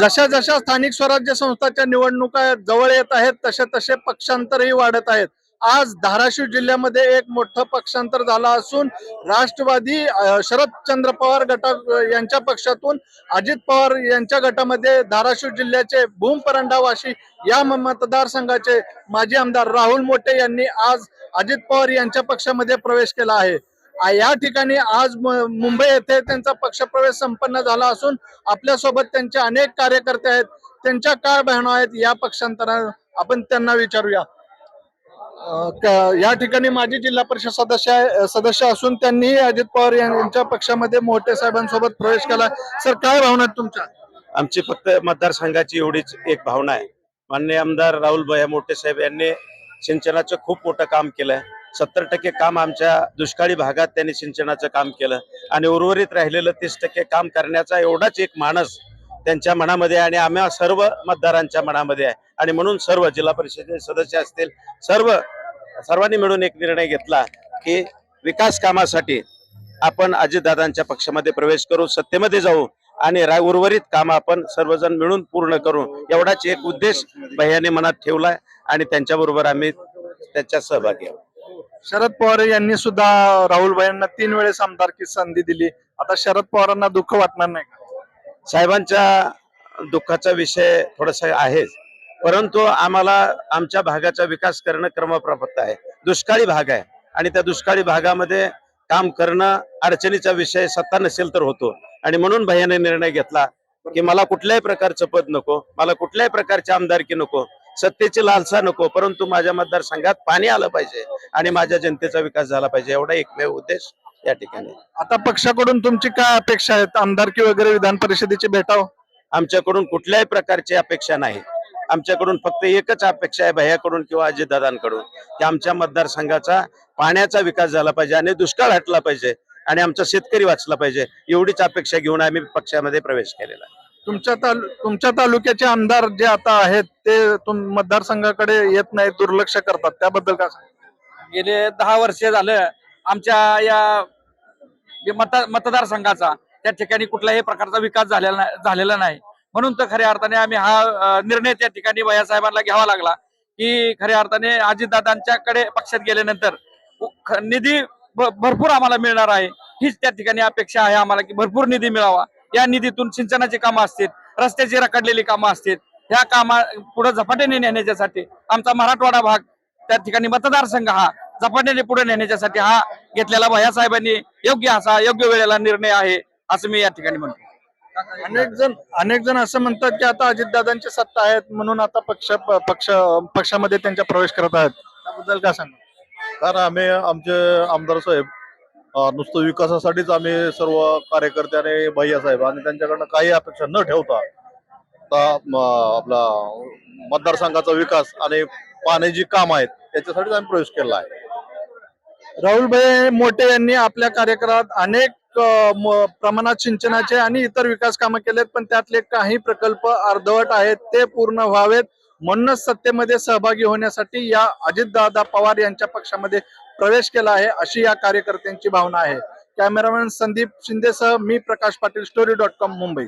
जशा जशा स्थानिक स्वराज्य संस्थाच्या निवडणुका जवळ येत आहेत तसे तसे पक्षांतरही वाढत आहेत. आज धाराशिव जिल्ह्यामध्ये एक मोठं पक्षांतर झालं असून राष्ट्रवादी शरदचंद्र पवार गटा यांच्या पक्षातून अजित पवार यांच्या गटामध्ये धाराशिव जिल्ह्याचे भूम परंडावाशी या मतदारसंघाचे माजी आमदार राहुल मोटे यांनी आज अजित पवार यांच्या पक्षामध्ये प्रवेश केला आहे. या ठिकाणी आज मुंबई येथे त्यांचा पक्षप्रवेश संपन्न झाला असून आपल्यासोबत त्यांचे अनेक कार्यकर्ते आहेत. त्यांच्या काय बहिणा आहेत या पक्षांतरा आपण त्यांना विचारूया. या ठिकाणी माजी जिल्हा परिषद सदस्य सदस्य असून त्यांनी अजित पवार यांच्या पक्षामध्ये मोठे साहेबांसोबत प्रवेश केला. सर काय भावना आहेत तुमच्या? आमची फक्त मतदारसंघाची एवढीच एक भावना आहे. माननीय आमदार राहुल भैया मोठे साहेब यांनी सिंचनाचं खूप मोठं काम केलंय. सत्तर टक्के काम आमच्या दुष्काळी भागात त्यांनी सिंचनाचं काम केलं. आणि उर्वरित राहिलेलं तीस टक्के काम करण्याचा एवढाच एक मानस त्यांच्या मनामध्ये आहे आणि आम्हा सर्व मतदारांच्या मनामध्ये आहे. आणि म्हणून सर्व जिल्हा परिषदेचे सदस्य असतील सर्व सर्वांनी मिळून एक निर्णय घेतला की विकास कामासाठी आपण अजितदादांच्या पक्षामध्ये प्रवेश करू सत्तेमध्ये जाऊ आणि राय उर्वरित काम आपण सर्वजण मिळून पूर्ण करू. एवढाच एक उद्देश भैयाने मनात ठेवलाय आणि त्यांच्याबरोबर आम्ही त्याच्यात सहभागी आहोत. शरद पवार यांनी सुद्धा राहुलबाईंना तीन वेळेस आमदारकी संधी दिली. आता शरद पवारांना दुःख वाटणार नाही का? साहेबांच्या दुःखाचा विषय थोडासा आहेच. परंतु आम्हाला आमच्या भागाचा विकास करणं क्रमप्राप्त आहे. दुष्काळी भाग आहे. आणि त्या दुष्काळी भागामध्ये काम करणं अडचणीचा विषय सत्ता नसेल तर होतो. आणि म्हणून भैयाने निर्णय घेतला की मला कुठल्याही प्रकारचं पद नको मला कुठल्याही प्रकारची आमदारकी नको सत्तेची लालसा नको परंतु माझ्या मतदारसंघात पाणी आलं पाहिजे आणि माझ्या जनतेचा विकास झाला पाहिजे एवढा एकमेव उद्देश या ठिकाणी. आता पक्षाकडून तुमची काय अपेक्षा आहेत आमदारकी वगैरे विधान परिषदेची भेटाव आमच्याकडून कुठल्याही प्रकारची अपेक्षा नाही आमच्याकडून फक्त एकच अपेक्षा आहे भैयाकडून किंवा अजितदादांकडून की आमच्या मतदारसंघाचा पाण्याचा विकास झाला पाहिजे आणि दुष्काळ हटला पाहिजे आणि आमचा शेतकरी वाचला पाहिजे एवढीच अपेक्षा घेऊन आम्ही पक्षामध्ये प्रवेश केलेला. तुमच्या तालु तुमच्या तालुक्याचे आमदार जे आता आहेत ते तुम मतदारसंघाकडे येत नाहीत दुर्लक्ष करतात. त्याबद्दल काय गेले दहा वर्ष झालं आमच्या या मत मतदारसंघाचा त्या ठिकाणी कुठल्याही प्रकारचा विकास झालेला नाही झालेला नाही. म्हणून तर खऱ्या अर्थाने आम्ही हा अ, निर्णय त्या ठिकाणी भैयासाहेबांना घ्यावा लागला की खऱ्या अर्थाने अजितदादांच्याकडे पक्षात गेल्यानंतर उ- ख- निधी भ- भरपूर आम्हाला मिळणार आहे. हीच त्या ठिकाणी अपेक्षा आहे आम्हाला की भरपूर निधी मिळावा. या निधीतून सिंचनाची कामं असतील रस्त्याची रखडलेली कामं असतील ह्या कामा पुढे झपाट्याने नेण्याच्यासाठी आमचा मराठवाडा भाग त्या ठिकाणी मतदारसंघ हा झपाट्याने पुढे नेण्याच्यासाठी हा घेतलेला भैयासाहेबांनी योग्य असा योग्य वेळेला निर्णय आहे असं मी या ठिकाणी म्हणतो. अनेक जण अनेक जण असं म्हणतात की आता अजितदादांची सत्ता आहेत म्हणून आता पक्ष पक्ष पक्षामध्ये त्यांच्या प्रवेश करत आहेत. त्याबद्दल काय सांगा कारण आम्ही आमचे आमदार साहेब नुसतं विकासासाठीच आम्ही सर्व कार्यकर्ते आणि भैया साहेब आणि त्यांच्याकडनं काही अपेक्षा न ठेवता आपला मतदारसंघाचा विकास आणि पाण्याची काम आहेत त्याच्यासाठीच आम्ही प्रवेश केला आहे. राहुलभाई मोठे यांनी आपल्या कार्यकाळात अनेक प्रमाणात सिंचनाचे आणि इतर विकास कामं केलेत पण त्यातले काही प्रकल्प अर्धवट आहेत ते पूर्ण व्हावेत. म्हणूनच सत्तेमध्ये सहभागी होण्यासाठी या अजितदादा पवार यांच्या पक्षामध्ये प्रवेश केला आहे अशी या कार्यकर्त्यांची भावना आहे. कॅमेरामॅन संदीप शिंदेसह मी Prakash Patil story dot com Mumbai.